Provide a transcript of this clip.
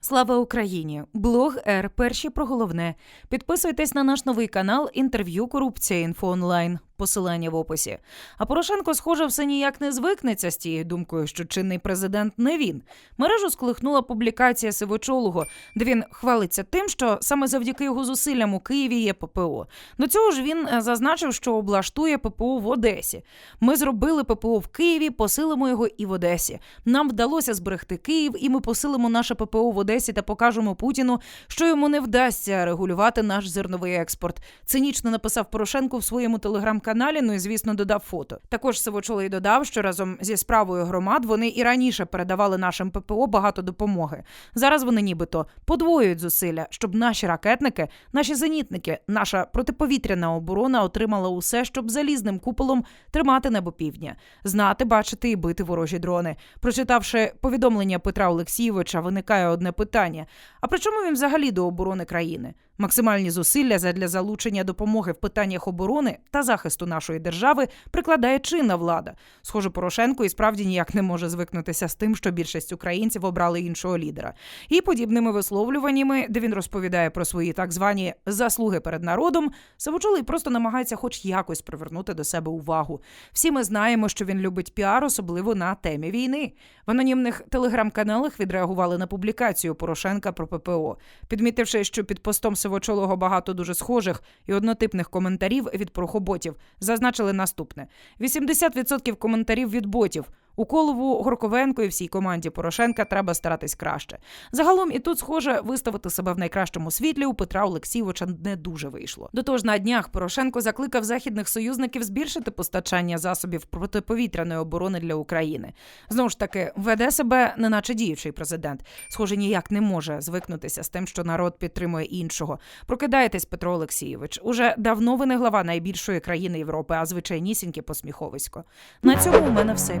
Слава Україні! Блог Р. Перші про головне. Підписуйтесь на наш новий канал інтерв'ю Корупція інфо онлайн. Посилання в описі. А Порошенко, схоже, все ніяк не звикнеться з тією думкою, що чинний президент не він. Мережу сколихнула публікація Сивочолого, де він хвалиться тим, що саме завдяки його зусиллям у Києві є ППО. До цього ж він е, зазначив, що облаштує ППО в Одесі. Ми зробили ППО в Києві, посилимо його і в Одесі. Нам вдалося зберегти Київ, і ми посилимо наше ППО в Одесі та покажемо Путіну, що йому не вдасться регулювати наш зерновий експорт. Цинічно написав Порошенко в своєму телеграм-каналі. Ну і звісно додав фото. Також Сивочолий додав, що разом зі справою громад вони і раніше передавали нашим ППО багато допомоги. Зараз вони нібито подвоюють зусилля, щоб наші ракетники, наші зенітники, наша протиповітряна оборона отримала усе, щоб залізним куполом тримати небо півдня, знати, бачити і бити ворожі дрони. Прочитавши повідомлення Петра Олексійовича, виникає одне питання: а при чому він взагалі до оборони країни? Максимальні зусилля задля залучення допомоги в питаннях оборони та захисту нашої держави прикладає чинна влада. Схоже, Порошенко і справді ніяк не може звикнутися з тим, що більшість українців обрали іншого лідера. І подібними висловлюваннями, де він розповідає про свої так звані заслуги перед народом, Савочолий просто намагається хоч якось привернути до себе увагу. Всі ми знаємо, що він любить піар, особливо на темі війни. В анонімних телеграм-каналах відреагували на публікацію Порошенка про ППО, підмітивши, що під постом Сивочолого багато дуже схожих і однотипних коментарів від прохоботів, зазначили наступне: 80% коментарів від ботів. У Колову, Горковенко і всій команді Порошенка треба старатись краще. Загалом і тут, схоже, виставити себе в найкращому світлі у Петра Олексійовича не дуже вийшло. До того ж, на днях Порошенко закликав західних союзників збільшити постачання засобів протиповітряної оборони для України. Знову ж таки, веде себе, неначе діючий президент. Схоже, ніяк не може звикнутися з тим, що народ підтримує іншого. Прокидайтесь, Петро Олексійович. Уже давно ви не глава найбільшої країни Європи, а звичайнісіньке посміховисько. На цьому у мене все.